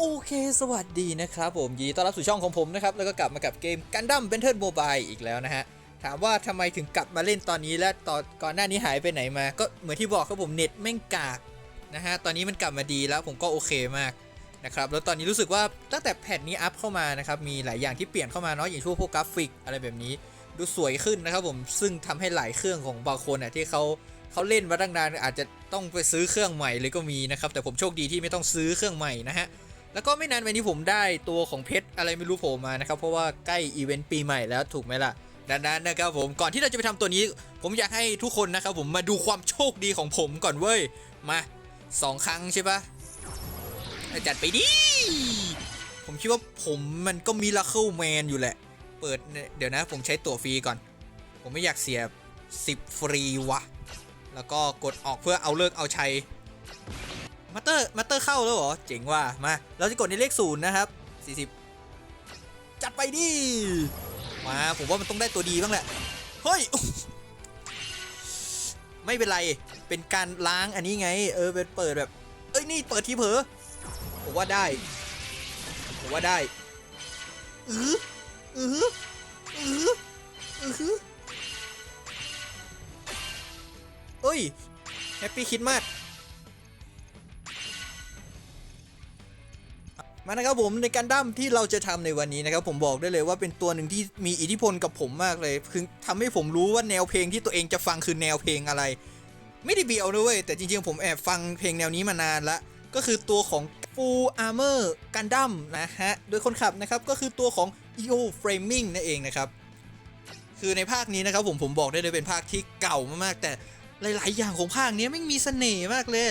โอเค สวัสดีนะครับผมยินดีต้อนรับสู่ช่องของผมนะครับ แล้วก็กลับมากับเกม Gundam Battle Mobile อีกแล้วนะฮะ ถามว่าทำไมถึงกลับมาเล่นตอนนี้และตอนก่อนหน้านี้หายไปไหนมา ก็เหมือนที่บอกครับผมเน็ตแม่งกากนะฮะ ตอนนี้มันกลับมาดีแล้วผมก็โอเคมากนะครับ แล้วตอนนี้รู้สึกว่าตั้งแต่แพทนี้อัพเข้ามานะครับ มีหลายอย่างที่เปลี่ยนเข้ามาเนาะ อย่างช่วงพวกกราฟิกอะไรแบบนี้ ดูสวยขึ้นนะครับผม ซึ่งทำให้หลายเครื่องของบางคนอะที่เขาเขาเล่นมาตั้งนานอาจจะต้องไปซื้อเครื่องใหม่เลยก็มีนะครับ แต่ผมโชคดีที่ไม่ต้องซื้อเครื่องใหม่นะฮะ แล้วก็ไม่นานมานี้ผมได้ตัวของเพชรอะไรไม่รู้โผล่มานะครับ เพราะว่าใกล้อีเวนต์ปีใหม่แล้วถูกไหมล่ะดังนั้นนะครับผมก่อนที่เราจะไปทำตัวนี้ ผมอยากให้ทุกคนนะครับผมมาดูความโชคดีของผมก่อนเว้ยมาสองครั้งใช่ปะจัดไปดิผมคิดว่าผมมันก็มิราเคิลแมนอยู่แหละ เปิดเนี่ยเดี๋ยวนะผมใช้ตั๋วฟรีก่อน ผมไม่อยากเสีย10ฟรีวะแล้วก็กดออกเพื่อเอาเลิกเอาชัย มาเตอร์มาเตอร์เข้าแล้วเหรอ เจ๋งว่ะมาเราจะกดในเลขศูนย์นะครับ 40 จัดไปดิมาผมว่ามันต้องได้ตัวดีบ้างแหละเฮ้ยไม่เป็นไรเป็นการล้างอันนี้ไง เออเป็นเปิดแบบ เอ้ยนี่เปิดทีเผลอผมว่าได้ผมว่าได้อืออืออืออือเอ้ยแฮปปี้คิดมาก มานะครับผมในการดั้มที่เราจะทำในวันนี้นะครับผมบอกได้เลยว่าเป็นตัวหนึ่งที่มีอิทธิพลกับผมมากเลย คือทำให้ผมรู้ว่าแนวเพลงที่ตัวเองจะฟังคือแนวเพลงอะไร ไม่ได้เบียวนะเว้ยแต่จริงๆผมแอบฟังเพลงแนวนี้มานานละก็คือตัวของ Full Armor Gundam นะฮะ โดยคนขับนะครับก็คือตัวของ EO Framing นั่นเองนะครับคือในภาคนี้นะครับผมผมบอกได้เลยเป็นภาคที่เก่ามากๆแต่หลาย ๆ อย่างของภาคนี้ไม่มีเสน่ห์มากเลย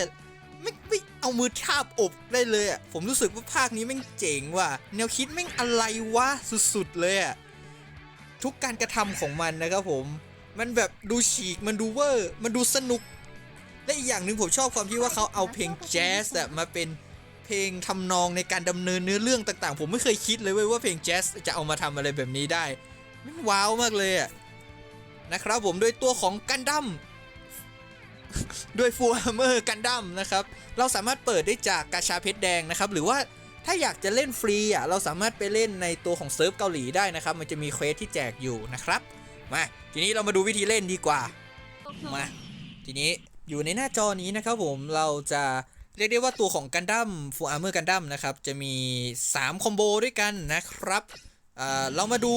ไม่ไม่ เอามือทาบอกได้เลยอะผมรู้สึกว่าภาคนี้แม่งเจ๋งว่ะแนวคิดแม่งอะไรวะสุดๆเลยอะทุกการกระทำของมันนะครับผม มันแบบดูฉีกมันดูเวอร์ มันดูสนุก และอีกอย่างหนึ่งผมชอบความที่ว่าเขาเอาเพลงแจ๊สอะมาเป็นเพลงทำนองในการดำเนินเนื้อเรื่องต่างๆ ผมไม่เคยคิดเลยเว้ยว่าเพลงแจ๊สจะเอามาทำอะไรแบบนี้ได้มันว้าวมากเลยอะนะครับผมโดยตัวของกันดั้ม ด้วยฟูล a ร์เมอร์กันดั้มนะครับ เราสามารถเปิดได้จากกาชาเพชรแดงนะครับ หรือว่าถ้าอยากจะเล่นฟรีอะเราสามารถไปเล่นในตัวของเซิร์ฟเกาหลีได้นะครับ มันจะมีเควสที่แจกอยู่นะครับ มาทีนี้เรามาดูวิธีเล่นดีกว่า มา ทีนี้อยู่ในหน้าจอนี้นะครับผมเราจะเรียกได้ว่าตัวของกันดั้มฟูอาร์เมอร์กันดั้มนะครับ จะมี 3 คอมโบด้วยกันนะครับเอ่อเรามาดู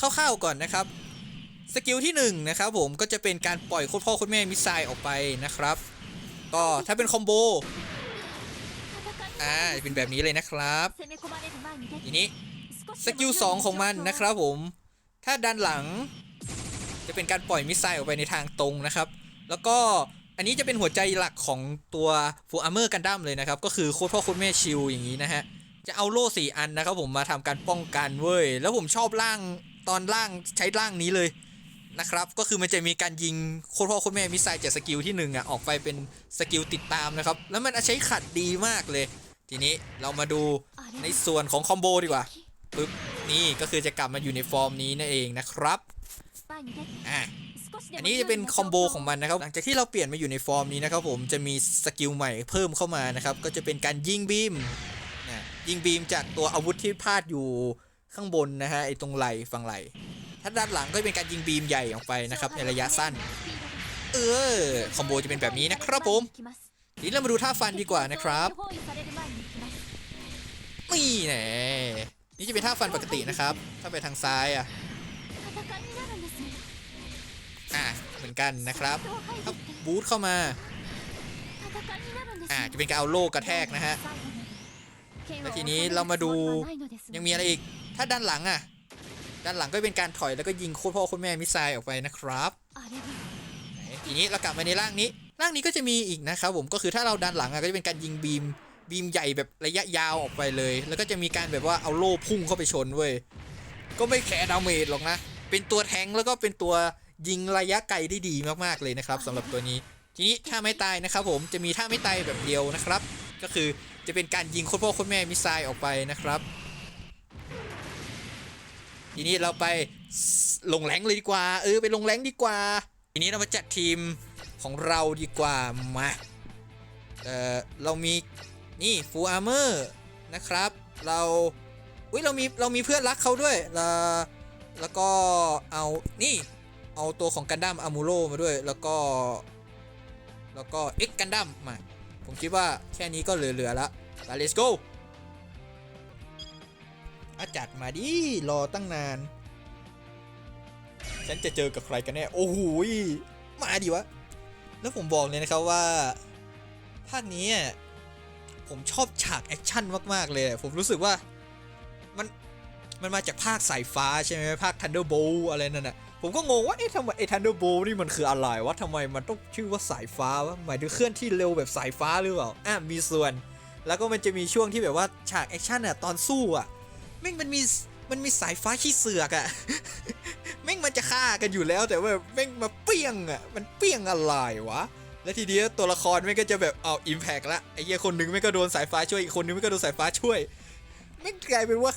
คร่าวๆก่อนนะครับ สกิลที่1นะครับผมก็จะเป็นการปล่อยโคตรพ่อโคตรแม่มิสไซล์ออกไปนะครับ ก็ถ้าเป็นคอมโบอ่าจะเป็นแบบนี้เลยนะครับทีนี้สกิล2ของมันนะครับผม ถ้าด้านหลัง จะเป็นการปล่อยมิสไซล์ออกไปในทางตรงนะครับ แล้วก็อันนี้จะเป็นหัวใจหลักของตัวฟูอาร์เมอร์กันดั้มเลยนะครับ ก็คือโคตรพ่อโคตรแม่ชิลอย่างนี้นะฮะจะเอาโล่สี่อันนะครับผมมาทำการป้องกันเว้ย แล้วผมชอบร่างตอนร่างใช้ร่างนี้เลย นะครับ ก็คือมันจะมีการยิงโคตรพ่อโคตรแม่มิสไซล์จากสกิลที่หนึ่งอะออกไปเป็นสกิลติดตามนะครับ แล้วมันใช้ขัดดีมากเลย ทีนี้เรามาดูในส่วนของคอมโบดีกว่าปึ๊บนี่ก็คือจะกลับมาอยู่ในฟอร์มนี้นั่นเองนะครับอะอันนี้จะเป็นคอมโบของมันนะครับ หลังจากที่เราเปลี่ยนมาอยู่ในฟอร์มนี้นะครับผมจะมีสกิลใหม่เพิ่มเข้ามานะครับ ก็จะเป็นการยิงบีมนะยิงบีมจากตัวอาวุธที่พาดอยู่ข้างบนนะฮะไอ้ตรงไหล่ฝั่งไหล่ ถ้าด้านหลังก็จะเป็นการยิงบีมใหญ่ออกไปนะครับในระยะสั้น เออ คอมโบจะเป็นแบบนี้นะครับผมทีนี้เรามาดูท่าฟันดีกว่านะครับนี่แน่นี่จะเป็นท่าฟันปกตินะครับ ถ้าไปทางซ้ายอะอะเหมือนกันนะครับถ้าบูทเข้ามาอะจะเป็นการเอาโล่กระแทกนะฮะแล้วทีนี้เรามาดูยังมีอะไรอีก ถ้าด้านหลังอะ ด้านหลังก็เป็นการถอยแล้วก็ยิงโคตรพ่อโคตรแม่มิสไซล์ออกไปนะครับไหนทีนี้เรากลับมาในร่างนี้ ร่างนี้ก็จะมีอีกนะครับผมก็คือถ้าเราด้านหลังอะก็จะเป็นการยิงบีมบีมใหญ่แบบระยะยาวออกไปเลย แล้วก็จะมีการแบบว่าเอาโล่พุ่งเข้าไปชนเว้ยก็ไม่แคร์ดาเมจหรอกนะ เป็นตัวแทงค์แล้วก็เป็นตัวยิงระยะไกลได้ดีมากๆเลยนะครับสำหรับตัวนี้ ทีนี้ถ้าไม่ตายนะครับผมจะมีท่าไม่ตายแบบเดียวนะครับ ก็คือจะเป็นการยิงโคตรพ่อโคตรแม่มิสไซล์ออกไปนะครับ ทีนี้เราไปลงแรงเลยดีกว่า เออไปลงแรงดีกว่า ทีนี้เรามาจัดทีมของเราดีกว่ามาเออเรามีนี่ฟูอาร์เมอร์นะครับ เราอุ้ยเรามีเรามีเพื่อนรักเขาด้วยแล้วแล้วก็เอานี่เอาตัวของกันดั้มอามูโรมาด้วยแล้วก็แล้วก็เอ็กกันดั้มมา ผมคิดว่าแค่นี้ก็เหลือๆแล้วไป let's go อาจัดมาดิรอตั้งนาน ฉันจะเจอกับใครกันแน่ โอ้โหมาดิวะ แล้วผมบอกเลยนะครับว่า ภาคนี้ผมชอบฉากแอคชั่นมาก ๆ เลย ผมรู้สึกว่ามันมันมาจากภาคสายฟ้าใช่ไหมภาค Thunderbolt อะไรนั่นน่ะผมก็งงว่าเอ๊ะทำไมไอ้ Thunderbolt นี่มันคืออะไรวะทำไมมันต้องชื่อว่าสายฟ้าวะหมายถึงเคลื่อนที่เร็วแบบสายฟ้าหรือเปล่าอะมีส่วน แล้วก็มันจะมีช่วงที่แบบว่าฉากแอคชั่นอะตอนสู้อะ แม่งมันมีมันมีสายฟ้าขี้เสือกอะแม่งมันจะฆ่ากันอยู่แล้วแต่ว่าแม่งมาเปี้ยงอะมันเปี้ยงอะไรวะแล้วทีเดียวตัวละครแม่งก็จะแบบเอาอิมแพกละไอ้เหี้ยคนหนึงแม่งก็โดนสายฟ้าช่วยอีกคนนึงแม่งก็โดนสายฟ้าช่วยแม่งกลายเป็นว่า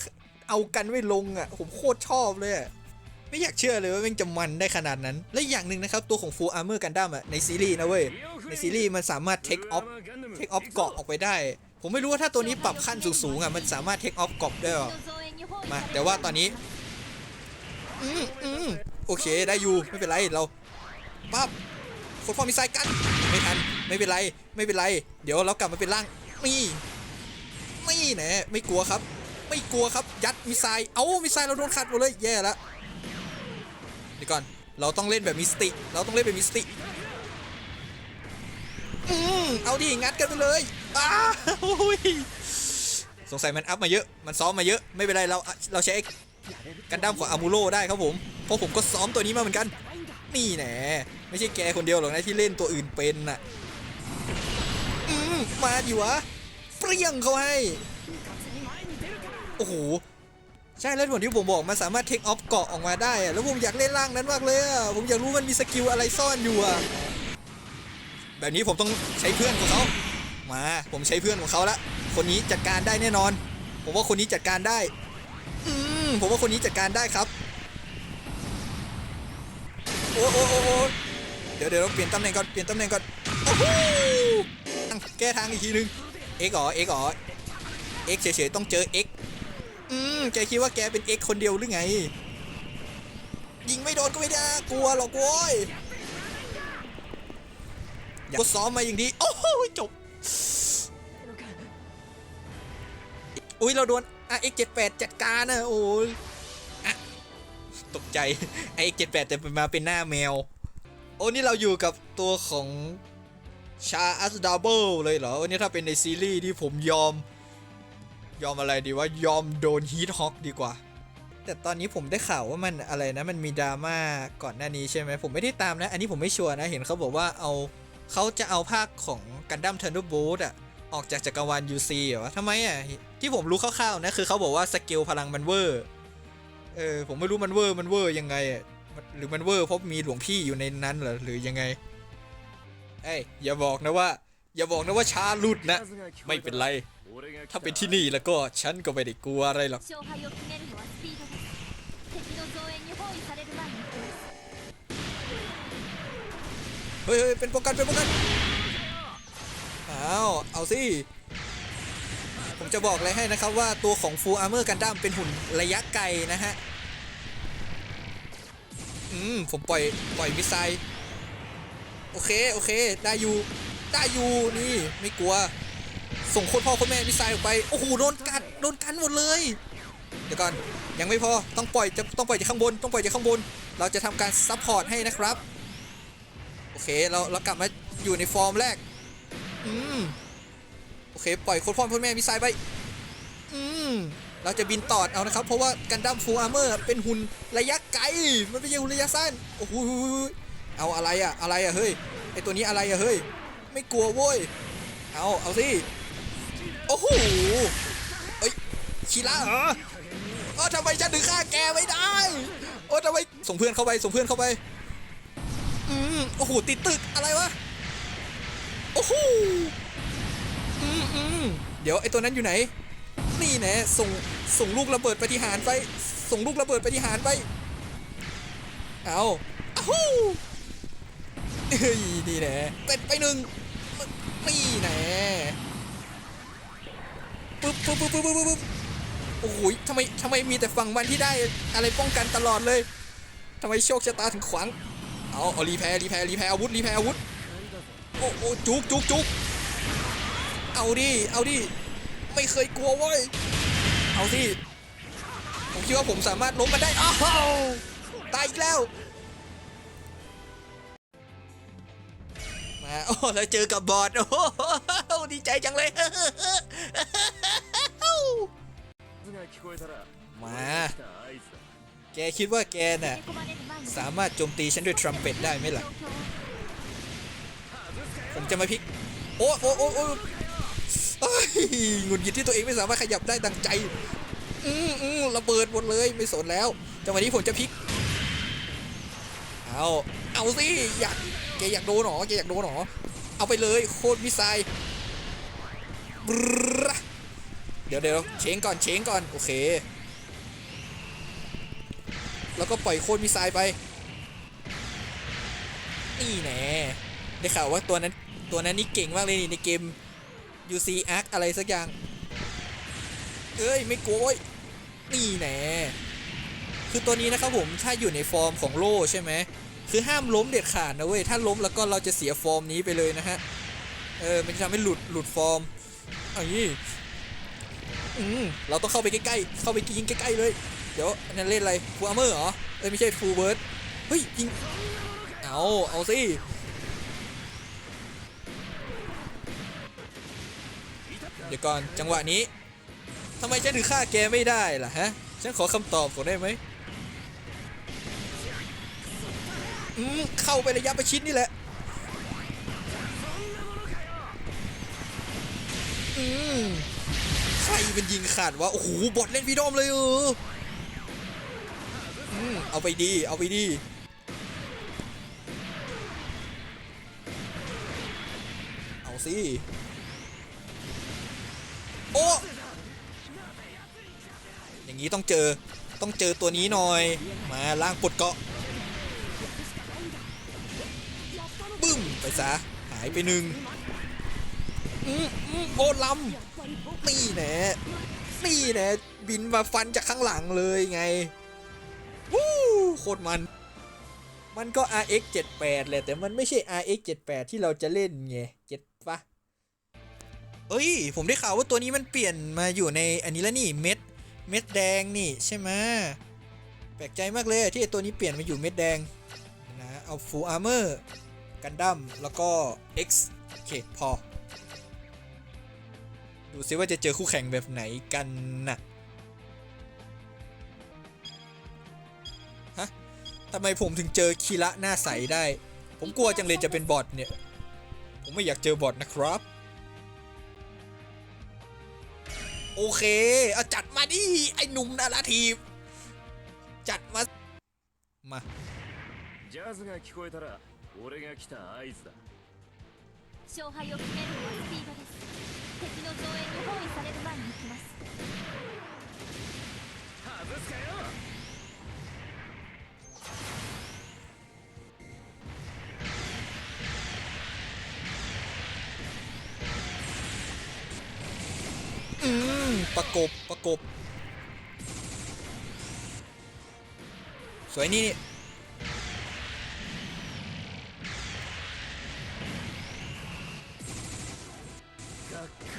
เอากันไม่ลงอะผมโคตรชอบเลยไม่อยากเชื่อเลยว่าแม่งจะมันได้ขนาดนั้น และอย่างหนึ่งนะครับ ตัวของ Full Armor Gundam อะในซีรีส์นะเว้ยในซีรีส์มันสามารถ take off take off เกาะออกไปได้ ผมไม่รู้ว่าถ้าตัวนี้ปรับขั้นสูงๆอะมันสามารถ take off เกาะได้หรอมาแต่ว่าตอนนี้อืมอืมโอเคได้อยู่ไม่เป็นไรเราปั๊บคนพอมีไซกันไม่ทันไม่เป็นไรไม่เป็นไร เดี๋ยวเรากลับมาเป็นร่างนี่ไม่แหนไม่กลัวครับ ไม่กลัวครับยัดมิสไซล์เอ้ามิสไซล์เราโดนขัดหมดเลยแย่แล้วเดี๋ยวก่อนเราต้องเล่นแบบมิสติ เราต้องเล่นแบบมิสติ อืมเอาดิงัดกันไปเลยอ้าโอ้ยสงสัยมันอัพมาเยอะมันซ้อมมาเยอะไม่เป็นไรเราเราใช้กันดั้มของอามูโรได้ครับผมเพราะผมก็ซ้อมตัวนี้มาเหมือนกัน นี่แหน่ไม่ใช่แกคนเดียวหรอกนะที่เล่นตัวอื่นเป็นน่ะอืมมาดิวะเปรี้ยงเขาให้โอ้โหใช่แล้วเหมือนที่ผมบอกมันสามารถเทคออฟเกาะออกมาได้อะแล้วผมอยากเล่นร่างนั้นมากเลยอะผมอยากรู้มันมีสกิลอะไรซ่อนอยู่อะ แบบนี้ผมต้องใช้เพื่อนของเขามา ผมใช้เพื่อนของเขาละคนนี้จัดการได้แน่นอน ผมว่าคนนี้จัดการได้ อืมผมว่าคนนี้จัดการได้ครับ โอ้โอ้โอ้เดี๋ยวเดี๋ยวเราเปลี่ยนตำแหน่งก่อน เปลี่ยนตำแหน่งก่อน โอ้โหแก้ทางอีกทีนึง เอ็กซ์เหรอเอ็กซ์เหรอเอ็กซ์เฉยๆต้องเจอเอ็กซ์อืมแกคิดว่าแกเป็นเอ็กซ์คนเดียวหรือไง ยิงไม่โดนก็ไม่ได้ กลัวหรอกโว้ยอย ก็ซ้อมมาอย่างดี โอ้โหจบ อุ้ยเราโดน RX78 จัดการนะโอ้ยอะตกใจ RX78 แต่มาเป็นหน้าแมว โอ้นี่เราอยู่กับตัวของชาอัสดาเบิลเลยเหรอ วันนี้ถ้าเป็นในซีรีส์ที่ผมยอม ยอมอะไรดีว่ายอมโดนฮีทฮอกดีกว่า แต่ตอนนี้ผมได้ข่าวว่ามันอะไรนะ มันมีดราม่าก่อนหน้านี้ใช่ไหมผมไม่ได้ตามนะ อันนี้ผมไม่ชัวร์นะ เห็นเขาบอกว่าเอา เขาจะเอาภาคของกันดั้มเทอร์นโบดอะออกจากจักรวาล UC เหรอทำไมอะที่ผมรู้คร่าวๆนะคือเขาบอกว่าสเกลพลังมันเวอร์เออผมไม่รู้มันเวอร์มันเวอร์ยังไงอะหรือมันเวอร์เพราะมีหลวงพี่อยู่ในนั้นเหรอหรือยังไงเอ้ยอย่าบอกนะว่า อย่าบอกนะว่าชาลุดนะ ไม่เป็นไร ถ้าเป็นที่นี่แล้วก็ฉันก็ไม่ได้กลัวอะไรหรอก เฮ้ยเป็นป้องกันเป็นป้องกันอ้าวเอาสิผมจะบอกเลยให้นะครับว่าตัวของ Full Armor Gundam เป็นหุ่นระยะไกลนะฮะอืมผมปล่อยปล่อยมิสไซล์โอเคโอเคได้อยู่ได้อยู่นี่ไม่กลัว ส่งโคนพ่อโคนแม่มิสไซล์ออกไปโอ้โหโดนกัดโดนกันหมดเลยเดี๋ยวก่อนยังไม่พอต้องปล่อยจะต้องปล่อยจากข้างบน ต้องปล่อยจากข้างบน เราจะทำการซัพพอร์ตให้นะครับ โอเคเราเรากลับมาอยู่ในฟอร์มแรกอืมโอเค ปล่อยโคนพ่อโคนแม่มิไซไปอืมเราจะบินตอดเอานะครับ เพราะว่ากันดั้มฟูลอาร์เมอร์เป็นหุ่นระยะไกล มันไม่ใช่หุ่นระยะสั้นโอ้โหเอาอะไรอะอะไรอะเฮ้ยไอตัวนี้อะไรอะเฮ้ยไม่กลัวโว้ยเอาเอาสิโอ้โหเอ้ยชีล่าเหรอเออทำไมฉันถึงฆ่าแกไม่ได้โอ้ทำไมส่งเพื่อนเข้าไปส่งเพื่อนเข้าไป โอ้โหติดตึกอะไรวะโอ้โหอืมอืมเดี๋ยวไอตัวนั้นอยู่ไหน นี่แน่ส่งส่งลูกระเบิดปฏิหารไป ส่งลูกระเบิดปฏิหารไป เอาอ้าวฮู้เฮ้ยนี่แน่เป็ดไปหนึ่งนี่แน่ปึ๊บปุ๊บปุ๊บปุ๊บปุ๊บปุ๊บโอ้โหทำไมทำไมมีแต่ฝั่งมันที่ได้อะไรป้องกันตลอดเลยทำไมโชคชะตาถึงขวาง เอารีแพร์รีแพร์รีแพร์อาวุธรีแพร์อาวุธโอ้โอจุกจุกจุกเอาดิเอาดิไม่เคยกลัวว้ยเอาสิผมคิดว่าผมสามารถล้มมันได้อ้าวตายอีกแล้วมาโอ้แล้วเจอกับบอดโอ้ดีใจจังเลยมาแกคิดว่าแกน่ะ สามารถโจมตีฉันด้วยทรัมเป็ตได้ไหมล่ะ ผมจะมาพลิก โอ้โอ้โอ้โอ้หงุดหงิดที่ตัวเองไม่สามารถขยับได้ดังใจ อืมอืมระเบิดหมดเลยไม่สนแล้ว จังหวะนี้ผมจะพลิก เอา เอาสิ อยากแกอยากโดนหรอแกอยากโดนหรอ เอาไปเลยโคตรวิสัยเดี๋ยวเดี๋ยวเชงก่อนเชงก่อน โอเค แล้วก็ปล่อยโคตรมิสไซล์ไป นี่แน่ได้ข่าวว่าตัวนั้นตัวนั้นนี่เก่งมากเลยนี่ในเกม UC Arc อะไรสักอย่าง เอ้ยไม่โกยนี่แน่คือตัวนี้นะครับผมถ้าอยู่ในฟอร์มของโล่ใช่ไหมคือห้ามล้มเด็ดขาดนะเว้ยถ้าล้มแล้วก็เราจะเสียฟอร์มนี้ไปเลยนะฮะเออมันจะทำให้หลุดหลุดฟอร์มอันนี้อืมเราต้องเข้าไปใกล้ๆเข้าไปยิงใกล้ๆเลย เดี๋ยวนนั้นเล่นอะไรฟูอาร์เมอร์เหรอ เอ้ยไม่ใช่ฟูเบิร์ดเฮ้ยยิงเอาเอาสิเดี๋ยวก่อนจังหวะนี้ทำไมฉันถึงฆ่าแกไม่ได้ล่ะฮะ ฉันขอคำตอบก่อนได้ไหมอืมเข้าไประยะประชิดนี่แหละอืมใครเป็นยิงขาดวะ โอ้โห บอทเล่นวีดอมเลยเออ เอาไปดี เอาไปดีเอาสิโอ้อย่างนี้ต้องเจอต้องเจอตัวนี้หน่อย มาล่างปลดเกาะบึ้มไปซะหายไปหนึ่งอืมอืมโอ้ลำนี่แน่นี่แน่บินมาฟันจากข้างหลังเลยไง คตรมัน มันก็ RX 78แหละแต่มันไม่ใช่ RX 78ที่เราจะเล่นไงเจ็ดปะเอ้ย ผมได้ข่าวว่าตัวนี้มันเปลี่ยนมาอยู่ในอันนี้แล้วนี่เม็ดเม็ดแดงนี่ใช่ไหมแปลกใจมากเลยที่ตัวนี้เปลี่ยนมาอยู่เม็ดแดงนะเอาฟูอาร์เมอร์กันดั้มแล้วก็ X โอเคพอ ดูซิว่าจะเจอคู่แข่งแบบไหนกันนะฮ ทำไมผมถึงเจอคีระหน้าใสได้ ผมกลัวจังเลยจะเป็นบอทเนี่ย ผมไม่อยากเจอบอทนะครับ โอเคเอาจัดมาดิ ไอ้หนุ่มนาราทีฟจัดมา มา ジャズが聞こえたら俺が来た合図だ勝敗を決めるのはスピードです敵の増援に包囲される前に行きます กบประกบ สวยนี่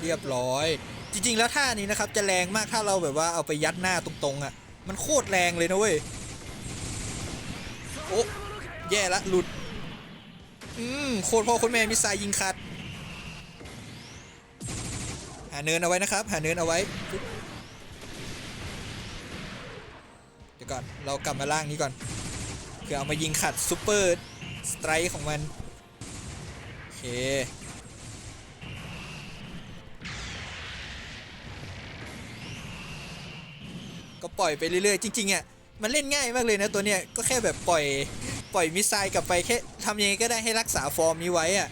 เรียบร้อย จริง ๆ แล้วท่านี้นะครับ จะแรงมากถ้าเราแบบว่าเอาไปยัดหน้าตรงๆอะ่ะ มันโคตรแรงเลยนะเว้ย โอ้แย่ละหลุด อืม โคตรพ่อโคตรแม่มิสไซยิงขัด หาเนินเอาไว้นะครับ หาเนินเอาไว้ เดี๋ยวก่อน เรากลับมาล่างนี้ก่อนเพื่อเอามายิงขัดซูเปอร์สไตร์ของมัน โอเคก็ปล่อยไปเรื่อยๆ จริงๆอะมันเล่นง่ายมากเลยนะตัวเนี้ยก็แค่แบบปล่อย ปล่อยมิสไซล์กลับไปแค่ทำยังไงก็ได้ให้รักษาฟอร์มนี้ไว้อะ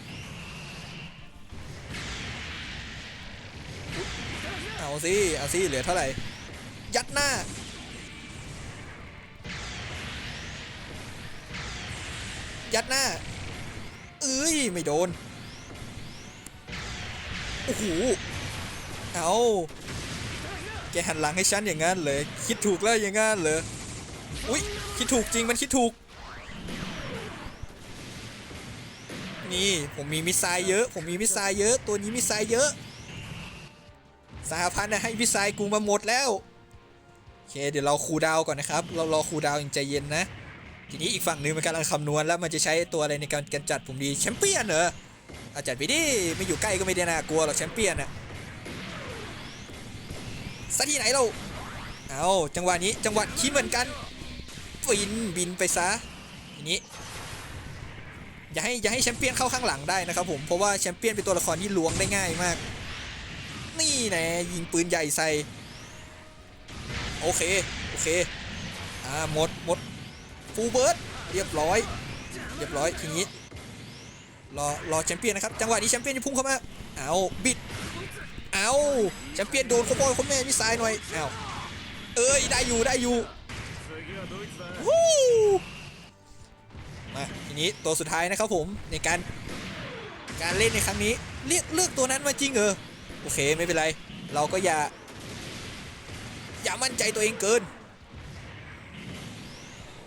เอาสิเอาสิเหลือเท่าไหร่ ยัดหน้า ยัดหน้า เอ้ย ไม่โดน โอ้โห เอาแกหันหลังให้ฉันอย่างนั้นเลย คิดถูกแล้วอย่างนั้นเหรออุ้ยคิดถูกจริงมันคิดถูก นี่ผมมีมิสไซล์เยอะ ผมมีมิสไซล์เยอะ ตัวนี้มิสไซล์เยอะ สหพันธ์ให้มิสไซล์กูมาหมดแล้วโอเคเดี๋ยวเราคูดาวก่อนนะครับ เรารอคูดาวอย่างใจเย็นนะ ทีนี้อีกฝั่งหนึ่งมันกำลังคำนวณแล้วมันจะใช้ตัวอะไรในการกำจัดผมดีแชมเปี้ยนเหรออาจัดไปดิไม่อยู่ใกล้ก็ไม่ได้น่ากลัวหรอกแชมเปี้ยนอะซะที่ไหนเราเอาจังหวะนี้จังหวะคิดเหมือนกันบินบินไปซะทีนี้อย่าให้อย่าให้แชมเปี้ยนเข้าข้างหลังได้นะครับผมเพราะว่าแชมเปี้ยนเป็นตัวละครที่ล้วงได้ง่ายมาก นี่แน่ยิงปืนใหญ่ใส่ โอเค โอเค อ่า หมดหมดฟูเบิร์ดเรียบร้อย เรียบร้อยทีนี้ รอ รอแชมเปี้ยนนะครับ จังหวะนี้แชมเปี้ยนจะพุ่งเข้ามา เอาบิด เอาแชมเปี้ยนโดนโคบอยคนแม่มิสายหน่อย เอาเอ้ย ได้อยู่ ได้อยู่วู้มาทีนี้ตัวสุดท้ายนะครับผมในการการเล่นในครั้งนี้ เลือกเลือกตัวนั้นมาจริงเออ โอเคไม่เป็นไร เราก็อย่า อย่ามั่นใจตัวเองเกิน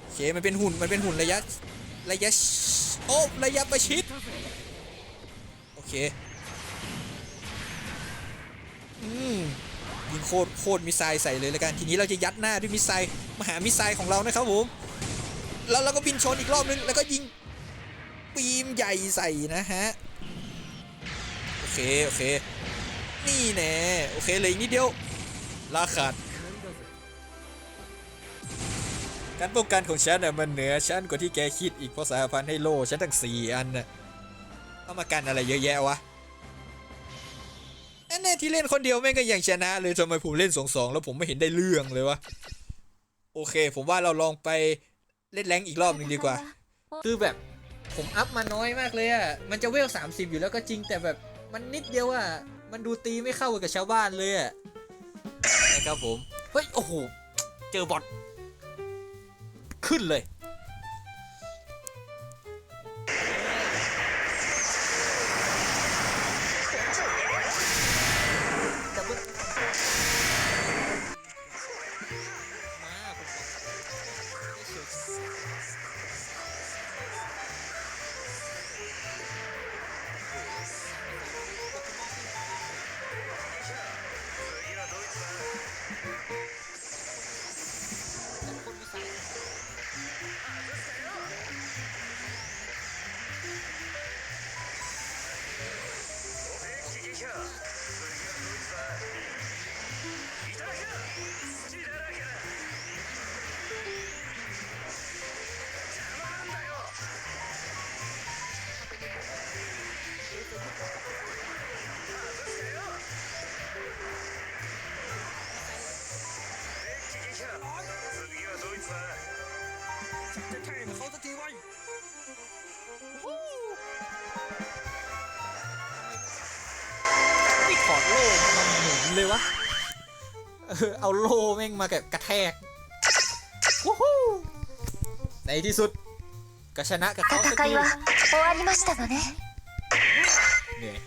โอเคมันเป็นหุ่นมันเป็นหุ่นระยะระยะโอ้ระยะประชิดโอเคอืมยิงโคตรโคตรมิสไซล์ใส่เลยแล้วกันทีนี้เราจะยัดหน้าด้วยมิสไซล์มหามิสไซล์ของเรานะครับผมแล้วเราก็บินชนอีกรอบนึงแล้วก็ยิงปีมใหญ่ใส่นะฮะโอเคโอเค นี่แน่โอเคเลยอีกนิดเดียวลาขาดการป้องกันของฉันน่ะมันเหนือฉันกว่าที่แกคิดอีกเพราะสหพันธ์ให้โล่ฉันตั้งสี่อันน่ะเอามากันอะไรเยอะแยะวะแน่ที่เล่นคนเดียวแม่งก็ยังชนะเลยทำไมผมเล่นสองสองแล้วผมไม่เห็นได้เรื่องเลยวะโอเค ผมว่าเราลองไปเล่นแรงอีกรอบหนึ่งดีกว่า คือแบบผมอัพมาน้อยมากเลยอะ่ะมันจะเวล30อยู่แล้วก็จริงแต่แบบมันนิดเดียวอะ่ะ มันดูตีไม่เข้ากับชาวบ้านเลยอะนะครับผม เฮ้ย โอ้โห เจอบอทขึ้นเลย เลยวะ เอาโลแม่งมากับกระแทกในที่สุดก็ชนะกับเขาสักทีเนื่ย